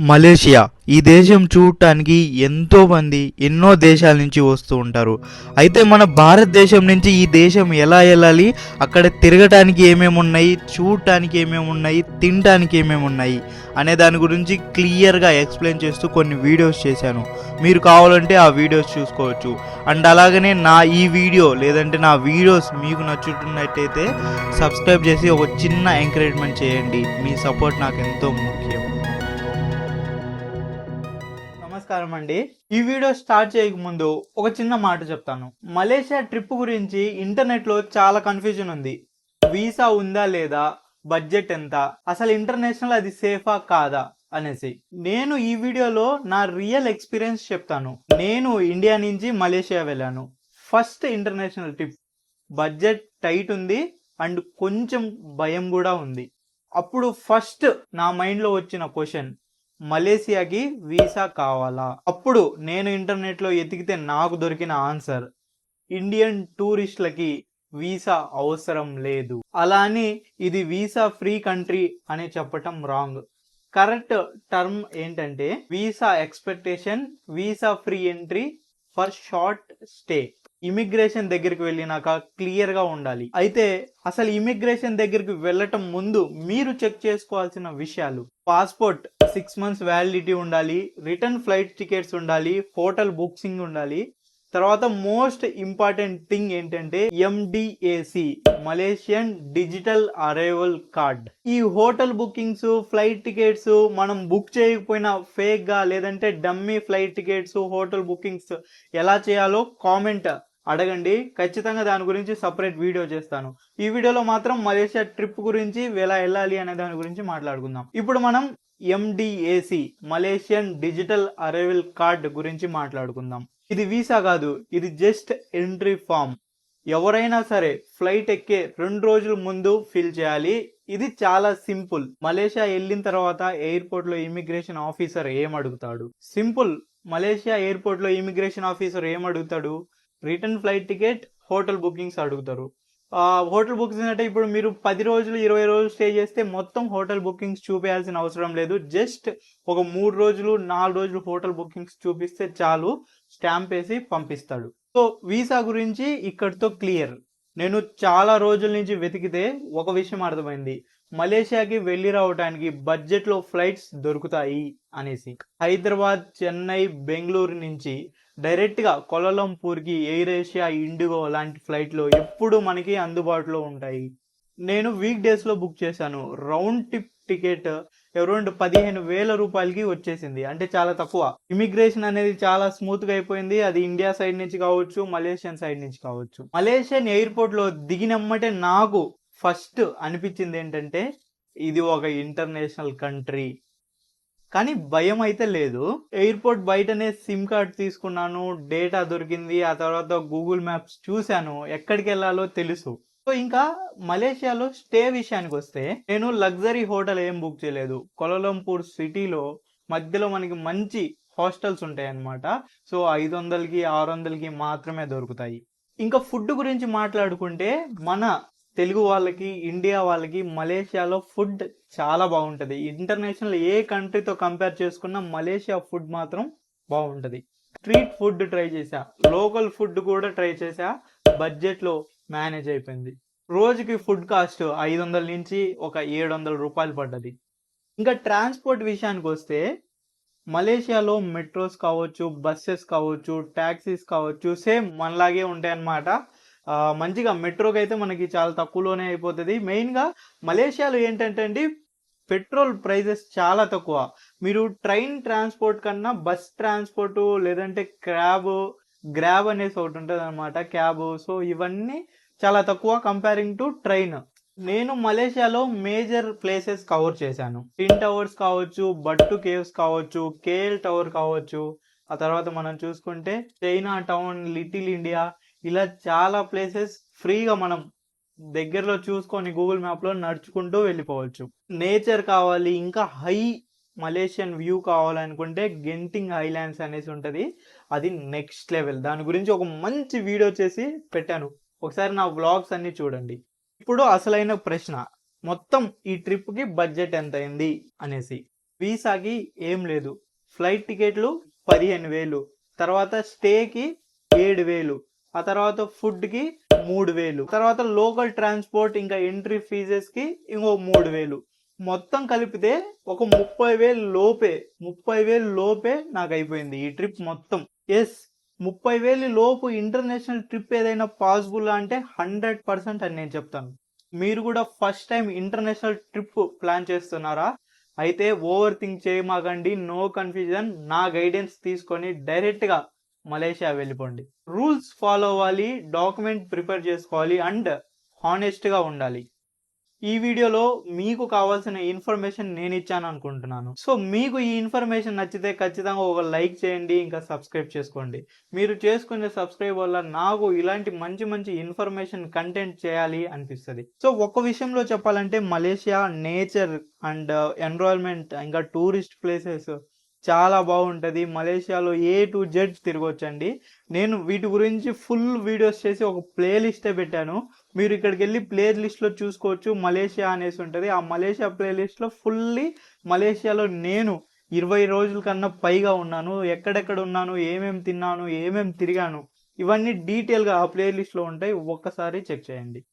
Malaysia. ఈ దేశం చూడటానికి ఎంతో మంది ఎన్నో దేశాల నుంచి వస్తూ ఉంటారు. అయితే మన భారతదేశం నుంచి ఈ దేశం ఎలా వెళ్ళాలి? అక్కడ తిరగటానికి ఏమేమి ఉన్నాయి? చూడటానికి ఏమేమి ఉన్నాయి? తినటానికి ఏమేమి ఉన్నాయి? అనే దాని గురించి క్లియర్గా ఎక్స్ప్లెయిన్ చేస్తూ కొన్ని వీడియోస్ చేశాను. మీరు కావాలంటే ఆ వీడియోస్ చూసుకోవచ్చు. అండ్ అలాగనే నా ఈ వీడియో లేదంటే నా వీడియోస్ మీకు నచ్చుతున్నట్టయితే సబ్స్క్రైబ్ చేసి ఒక చిన్న ఎంకరేజ్మెంట్ చేయండి. మీ సపోర్ట్ నాకు ఎంతో ముఖ్యం. అండి ఈ వీడియో స్టార్ట్ చేయక ముందు ఒక చిన్న మాట చెప్తాను. మలేషియా ట్రిప్ గురించి ఇంటర్నెట్లో చాలా కన్ఫ్యూజన్ ఉంది. వీసా ఉందా లేదా? బడ్జెట్ ఎంత? అసలు ఇంటర్నేషనల్ అది సేఫా కాదా? అనేసి. నేను ఈ వీడియోలో నా రియల్ ఎక్స్పీరియన్స్ చెప్తాను. నేను ఇండియా నుంచి మలేషియా వెళ్ళాను. First international trip. Budget tight ఉంది. అండ్ కొంచెం భయం కూడా ఉంది. అప్పుడు ఫస్ట్ నా మైండ్లో వచ్చిన క్వశ్చన్. మలేసియాకి వీసా కావాలా? అప్పుడు నేను ఇంటర్నెట్లో ఎతికితే నాకు దొరికిన ఆన్సర్ ఇండియన్ టూరిస్టులకి వీసా అవసరం లేదు. అలా అని ఇది వీసా ఫ్రీ కంట్రీ అని చెప్పటం రాంగ్. కరెక్ట్ టర్మ్ ఏంటంటే visa expectation visa free entry for short stay. Immigration దగ్గరికి వెళ్ళినాక క్లియర్గా ఉండాలి. అయితే అసలు ఇమిగ్రేషన్ దగ్గరికి వెళ్ళటం ముందు మీరు చెక్ చేసుకోవాల్సిన విషయాలు. పాస్పోర్ట్ సిక్స్ మంత్స్ వ్యాలిడిటీ ఉండాలి రిటర్న్ ఫ్లైట్ టికెట్స్ ఉండాలి హోటల్ బుకింగ్ ఉండాలి. తర్వాత మోస్ట్ ఇంపార్టెంట్ థింగ్ ఏంటంటే MDAC Malaysian digital arrival card ఈ హోటల్ బుకింగ్స్ ఫ్లైట్ టికెట్స్ మనం బుక్ చేయకపోయినా ఫేక్గా లేదంటే dummy flight tickets hotel bookings ఎలా చేయాలో కామెంట్ అడగండి. ఖచ్చితంగా దాని గురించి సపరేట్ వీడియో చేస్తాను. ఈ వీడియోలో మాత్రం మలేషియా ట్రిప్ గురించి ఎలా వెళ్ళాలి అనే దాని గురించి మాట్లాడుకుందాం. ఇప్పుడు మనం MDAC Malaysian digital arrival card గురించి మాట్లాడుకుందాం. ఇది వీసా కాదు ఇది జస్ట్ ఎంట్రీ ఫామ్. ఎవరైనా సరే ఫ్లైట్ ఎక్కే రెండు రోజుల ముందు ఫిల్ చేయాలి. ఇది చాలా సింపుల్. మలేషియా వెళ్ళిన తర్వాత ఎయిర్పోర్ట్లో ఇమిగ్రేషన్ ఆఫీసర్ ఏమడుగుతాడు అడుగుతాడు? సింపుల్. మలేషియా ఎయిర్పోర్ట్లో ఇమిగ్రేషన్ ఆఫీసర్ ఏమడుగుతాడు అడుగుతాడు? Return flight ticket hotel bookings అడుగుతారు. హోటల్ బుకింగ్స్ అంటే ఇప్పుడు మీరు పది రోజులు ఇరవై రోజులు స్టే చేస్తే మొత్తం హోటల్ బుకింగ్స్ చూపించాల్సిన అవసరం లేదు. జస్ట్ ఒక మూడు రోజులు నాలుగు రోజులు హోటల్ బుకింగ్స్ చూపిస్తే చాలు స్టాంప్ వేసి పంపిస్తాడు. సో వీసా గురించి ఇక్కడితో క్లియర్. నేను చాలా రోజుల నుంచి వెతికితే ఒక విషయం అర్థమైంది. మలేషియాకి వెళ్ళి రావడానికి బడ్జెట్లో ఫ్లైట్స్ దొరుకుతాయి. అనేసి. హైదరాబాద్ చెన్నై బెంగళూరు నుంచి డైరెక్ట్గా కొలంపూర్కి ఎయిర్ ఏషియా ఇండిగో లాంటి ఫ్లైట్లు ఎప్పుడు మనకి అందుబాటులో ఉంటాయి. నేను వీక్ డేస్లో బుక్ చేశాను. రౌండ్ టిప్ టికెట్ అరౌండ్ పదిహేను వేల రూపాయలకి వచ్చేసింది. అంటే చాలా తక్కువ. ఇమిగ్రేషన్ అనేది చాలా స్మూత్గా అయిపోయింది. అది ఇండియా సైడ్ నుంచి కావచ్చు మలేషియన్ సైడ్ నుంచి కావచ్చు. మలేషియన్ ఎయిర్పోర్ట్లో దిగినమ్మటే నాకు ఫస్ట్ అనిపించింది ఏంటంటే ఇది ఒక ఇంటర్నేషనల్ కంట్రీ. కానీ భయం అయితే లేదు. ఎయిర్పోర్ట్ బయటనే సిమ్ కార్డ్ తీసుకున్నాను డేటా దొరికింది ఆ తర్వాత గూగుల్ మ్యాప్స్ చూశాను ఎక్కడికి వెళ్ళాలో తెలుసు. సో ఇంకా మలేషియాలో స్టే విషయానికి వస్తే నేను లగ్జరీ హోటల్ ఏం బుక్ చేయలేదు. కొలలంపూర్ సిటీలో మధ్యలో మనకి మంచి హాస్టల్స్ ఉంటాయి అన్నమాట సో ఐదు వందలకి ఆరు వందలకి మాత్రమే దొరుకుతాయి. ఇంకా ఫుడ్ గురించి మాట్లాడుకుంటే మన తెలుగు వాళ్ళకి ఇండియా వాళ్ళకి మలేషియాలో ఫుడ్ చాలా బాగుంటుంది. ఇంటర్నేషనల్ ఏ కంట్రీతో కంపేర్ చేసుకున్నా మలేషియా ఫుడ్ మాత్రం బాగుంటుంది. స్ట్రీట్ ఫుడ్ ట్రై చేసా లోకల్ ఫుడ్ కూడా ట్రై చేసా బడ్జెట్లో మేనేజ్ అయిపోయింది. రోజుకి ఫుడ్ కాస్ట్ ఐదు వందల నుంచి ఒక ఏడు వందల రూపాయలు పడ్డది. ఇంకా ట్రాన్స్పోర్ట్ విషయానికి వస్తే మలేషియాలో మెట్రోస్ కావచ్చు బస్సెస్ కావచ్చు ట్యాక్సీస్ కావచ్చు సేమ్ మనలాగే ఉంటాయన్నమాట. మంచిగా మెట్రోకి అయితే మనకి చాలా తక్కువలోనే అయిపోతుంది. మెయిన్గా మలేషియాలో ఏంటంటే అండి పెట్రోల్ ప్రైజెస్ చాలా తక్కువ. మీరు ట్రైన్ ట్రాన్స్పోర్ట్ కన్నా బస్ ట్రాన్స్పోర్ట్ లేదంటే క్యాబ్ గ్రాబ్ అనేసి ఒకటి ఉంటుంది అనమాట క్యాబ్. సో ఇవన్నీ చాలా తక్కువ కంపేరింగ్ టు ట్రైన్. నేను మలేషియాలో మేజర్ ప్లేసెస్ కవర్ చేశాను. టిన్ టవర్స్ కావచ్చు బట్టు కేవ్స్ కావచ్చు కేఎల్ టవర్ కావచ్చు. ఆ తర్వాత మనం చూసుకుంటే చైనా టౌన్ లిటిల్ ఇండియా ఇలా చాలా ప్లేసెస్ ఫ్రీగా మనం దగ్గరలో చూసుకొని గూగుల్ మ్యాప్లో నడుచుకుంటూ వెళ్ళిపోవచ్చు. నేచర్ కావాలి ఇంకా హై మలేషియన్ వ్యూ కావాలనుకుంటే గెంటింగ్ ఐలాండ్స్ అనేసి ఉంటుంది. అది నెక్స్ట్ లెవెల్ దాని గురించి ఒక మంచి వీడియో చేసి పెట్టాను. ఒకసారి నా వ్లాగ్స్ అన్ని చూడండి. ఇప్పుడు అసలైన ప్రశ్న మొత్తం ఈ ట్రిప్కి బడ్జెట్ ఎంత అయింది అనేసి. వీసాకి ఏం లేదు. ఫ్లైట్ టికెట్లు పదిహేను వేలు తర్వాత స్టేకి ఏడు వేలు. ఆ తర్వాత ఫుడ్కి మూడు వేలు. తర్వాత లోకల్ ట్రాన్స్పోర్ట్ ఇంకా ఎంట్రీ ఫీజెస్కి ఇంకో మూడు వేలు. మొత్తం కలిపితే ఒక ముప్పై వేలు లోపే ముప్పై వేలు లోపే నాకు అయిపోయింది ఈ ట్రిప్ మొత్తం. ఎస్ ముప్పై వేలు లోపు ఇంటర్నేషనల్ ట్రిప్ ఏదైనా పాసిబుల్ అంటే హండ్రెడ్ పర్సెంట్ అని నేను చెప్తాను. మీరు కూడా first time international trip plan చేస్తున్నారా? అయితే ఓవర్ థింక్ చేయమాకండి నో కన్ఫ్యూజన్. నా గైడెన్స్ తీసుకొని డైరెక్ట్గా మలేషియా వెళ్ళిపోండి. రూల్స్ ఫాలో అవ్వాలి డాక్యుమెంట్ ప్రిపేర్ చేసుకోవాలి అండ్ హానెస్ట్గా ఉండాలి. ఈ వీడియోలో మీకు కావాల్సిన ఇన్ఫర్మేషన్ నేను ఇచ్చాను అనుకుంటున్నాను. సో మీకు ఈ ఇన్ఫర్మేషన్ నచ్చితే ఖచ్చితంగా ఒక లైక్ చేయండి ఇంకా సబ్స్క్రైబ్ చేసుకోండి. మీరు చేసుకునే సబ్స్క్రైబ్ వల్ల నాకు ఇలాంటి మంచి మంచి ఇన్ఫర్మేషన్ కంటెంట్ చేయాలి అనిపిస్తుంది. సో ఒక్క విషయంలో చెప్పాలంటే Malaysia nature and uh, environment ఇంకా టూరిస్ట్ ప్లేసెస్ చాలా బాగుంటుంది. మలేషియాలో ఏ టు జెడ్ తిరగొచ్చండి. నేను వీటి గురించి ఫుల్ వీడియోస్ చేసి ఒక ప్లేలిస్టే పెట్టాను. మీరు ఇక్కడికి వెళ్ళి ప్లే లిస్ట్లో చూసుకోవచ్చు. మలేషియా అనేసి ఉంటుంది. ఆ మలేషియా ప్లేలిస్ట్లో ఫుల్లీ మలేషియాలో నేను ఇరవై రోజుల కన్నా పైగా ఉన్నాను. ఎక్కడెక్కడ ఉన్నాను? ఏమేమి తిన్నాను? ఏమేమి తిరిగాను? ఇవన్నీ డీటెయిల్గా ఆ ప్లేలిస్ట్లో ఉంటాయి. ఒక్కసారి చెక్ చేయండి.